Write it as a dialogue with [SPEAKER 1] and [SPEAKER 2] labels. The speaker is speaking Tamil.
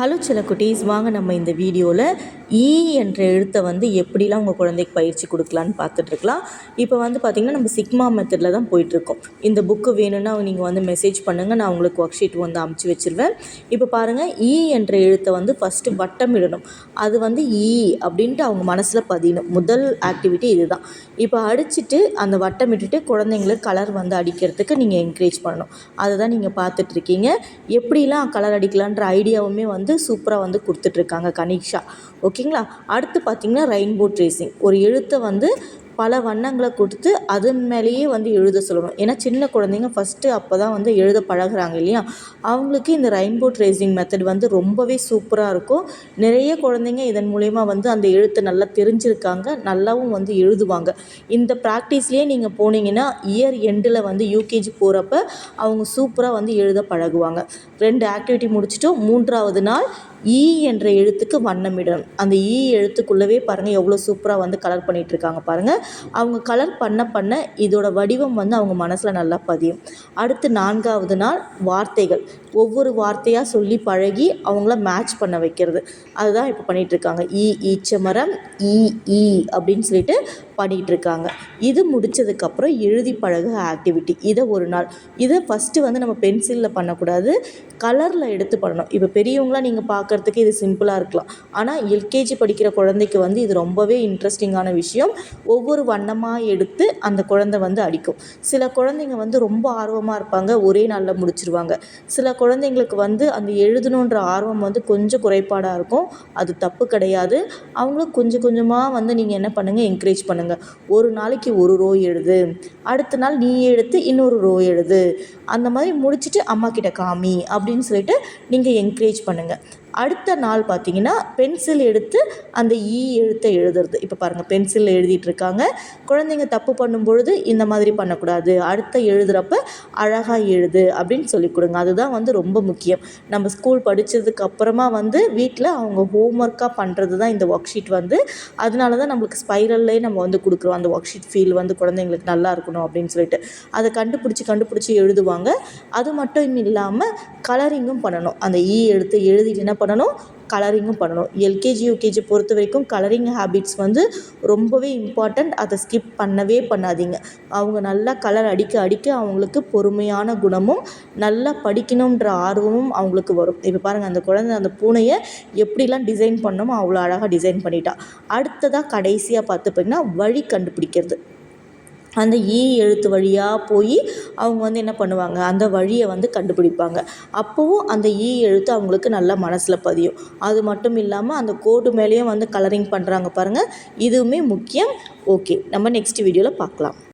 [SPEAKER 1] ஹலோ சில குட்டீஸ் வாங்க நம்ம இந்த வீடியோவில் ஈ என்ற எழுத்தை வந்து எப்படிலாம் உங்கள் குழந்தைக்கு பயிற்சி கொடுக்கலான்னு பார்த்துட்ருக்கலாம். இப்போ வந்து பார்த்திங்கன்னா நம்ம சிக்மா மெத்தடில் தான் போயிட்டுருக்கோம் இந்த புக்கு வேணும்னா நீங்கள் வந்து மெசேஜ் பண்ணுங்கள் நான் உங்களுக்கு ஒர்க் ஷீட் வந்து அமுச்சு வச்சுருவேன். இப்போ பாருங்கள் ஈ என்ற எழுத்தை வந்து ஃபஸ்ட்டு வட்டம் இடணும். அது வந்து ஈ அப்படின்ட்டு அவங்க மனசில் பதியணும். முதல் ஆக்டிவிட்டி இதுதான். இப்போ அடிச்சுட்டு அந்த வட்டம் இட்டுட்டு குழந்தைங்களுக்கு கலர் வந்து அடிக்கிறதுக்கு நீங்கள் என்கரேஜ் பண்ணணும். அதை தான் நீங்கள் பார்த்துட்ருக்கீங்க. எப்படிலாம் கலர் அடிக்கலான்ற ஐடியாவுமே வந்து சூப்பராக வந்து கொடுத்துட்ருக்காங்க கனிஷா. ஓகேங்களா? அடுத்து பார்த்திங்கன்னா ரெயின்போ ட்ரேசிங் ஒரு எழுத்தை வந்து பல வண்ணங்களை கொடுத்து அதன் மேலேயே வந்து எழுத சொல்லணும். ஏன்னா சின்ன குழந்தைங்க ஃபஸ்ட்டு அப்போ தான் வந்து எழுத பழகிறாங்க இல்லையா? அவங்களுக்கு இந்த ரெயின்போ ட்ரேசிங் மெத்தட் வந்து ரொம்பவே சூப்பராக இருக்கும். நிறைய குழந்தைங்க இதன் மூலயமா வந்து அந்த எழுத்தை நல்லா தெரிஞ்சிருக்காங்க நல்லாவும் வந்து எழுதுவாங்க. இந்த ப்ராக்டிஸ்லேயே நீங்கள் போனீங்கன்னா இயர் எண்டில் வந்து யூகேஜி போகிறப்ப அவங்க சூப்பராக வந்து எழுத பழகுவாங்க. ரெண்டு ஆக்டிவிட்டி முடிச்சுட்டு மூன்றாவது நாள் ஈ என்ற எழுத்துக்கு வண்ணமிடணும். அந்த ஈ எழுத்துக்குள்ளவே பாருங்கள் எவ்வளோ சூப்பராக வந்து கலர் பண்ணிகிட்ருக்காங்க பாருங்கள் அவங்க கலர் பண்ண பண்ண இதோட வடிவம் வந்து அவங்க மனசில் நல்லா பதியும். அடுத்து நான்காவது நாள் வார்த்தைகள். ஒவ்வொரு வார்த்தையாக சொல்லி பழகி அவங்கள மேட்ச் பண்ண வைக்கிறது. அதுதான் இப்போ பண்ணிகிட்ருக்காங்க ஈ ஈச்சமரம் ஈ ஈ அப்படின்னு சொல்லிட்டு பண்ணிகிட்ருக்காங்க இது முடித்ததுக்கப்புறம் எழுதி பழக ஆக்டிவிட்டி இதை ஒரு நாள். இதை ஃபஸ்ட்டு வந்து நம்ம பென்சிலில் பண்ணக்கூடாது. கலரில் எடுத்து பண்ணணும். இப்போ பெரியவங்களாம் நீங்கள் பார்க்குறதுக்கு இது சிம்பிளாக இருக்கலாம். ஆனால் எல்கேஜி படிக்கிற குழந்தைக்கு வந்து இது ரொம்பவே இன்ட்ரெஸ்டிங்கான விஷயம். ஒவ்வொரு வண்ணமாக எடுத்து அந்த குழந்தை வந்து அடிக்கும். சில குழந்தைங்க வந்து ரொம்ப ஆர்வமாக இருப்பாங்க. ஒரே நாளில் முடிச்சிருவாங்க. சில குழந்தைங்களுக்கு வந்து அந்த எழுதணுன்ற ஆர்வம் வந்து கொஞ்சம் குறைபாடாக இருக்கும். அது தப்பு கிடையாது. அவங்களும் கொஞ்சம் கொஞ்சமாக வந்து நீங்கள் என்ன பண்ணுங்கள் என்கரேஜ் பண்ணுங்கள் ஒரு நாளைக்கு ஒரு ரோ எழுது. அடுத்த நாள் நீ எடுத்து இன்னொரு ரோ எழுது. அந்த மாதிரி முடிச்சுட்டு அம்மா கிட்ட காமி அப்படின்னு சொல்லிட்டு நீங்கள் என்கரேஜ் பண்ணுங்கள் அடுத்த நாள் பார்த்தீங்கன்னா பென்சில் எடுத்து அந்த ஈ எழுத்தை எழுதுறது. இப்போ பாருங்கள் பென்சிலில் எழுதிட்டுருக்காங்க குழந்தைங்க தப்பு பண்ணும்பொழுது இந்த மாதிரி பண்ணக்கூடாது. அடுத்த எழுதுகிறப்ப அழகாக எழுது அப்படின்னு சொல்லி கொடுங்க. அதுதான் வந்து ரொம்ப முக்கியம். நம்ம ஸ்கூல் படித்ததுக்கு அப்புறமா வந்து வீட்டில் அவங்க ஹோம் ஒர்க்காக பண்ணுறது தான் இந்த ஒர்க் ஷீட் வந்து. அதனால தான் நம்மளுக்கு ஸ்பைரல்லே நம்ம வந்து கொடுக்குறோம். அந்த ஒர்க் ஷீட் ஃபீல் வந்து குழந்தைங்களுக்கு நல்லா இருக்கணும் அப்படின்னு சொல்லிட்டு. அதை கண்டுபிடிச்சி கண்டுபிடிச்சி எழுதுவாங்க. அது மட்டும் இல்லாமல் கலரிங்கும் பண்ணணும். அந்த ஈ எழுத்து எழுதிட்டு என்ன பண்ணணும் கலரிங்கும் பண்ணணும். எல்கேஜி யூகேஜி பொறுத்த வரைக்கும் கலரிங் ஹேபிட்ஸ் வந்து ரொம்பவே இம்பார்ட்டண்ட் அதை ஸ்கிப் பண்ணவே பண்ணாதீங்க. அவங்க நல்லா கலர் அடிக்க அடிக்க அவங்களுக்கு பொறுமையான குணமும் நல்லா படிக்கணுன்ற ஆர்வமும் அவங்களுக்கு வரும். இப்போ பாருங்கள் அந்த குழந்தை அந்த பூனையை எப்படிலாம் டிசைன் பண்ணணுமோ அவ்வளோ அழகாக டிசைன் பண்ணிட்டா. அடுத்ததாக கடைசியாக பார்த்து பார்த்தீங்கன்னா வழி கண்டுபிடிக்கிறது. அந்த ஈ எழுத்து வழியாக போய் அவங்க வந்து என்ன பண்ணுவாங்க? அந்த வழியை வந்து கண்டுபிடிப்பாங்க. அப்போவும் அந்த ஈ எழுத்து அவங்களுக்கு நல்லா மனசில் பதியும். அது மட்டும் இல்லாமல் அந்த கோடு மேலேயும் வந்து கலரிங் பண்ணுறாங்க பாருங்கள் இதுவுமே முக்கியம். ஓகே நம்ம நெக்ஸ்ட் வீடியோவில் பார்க்கலாம்.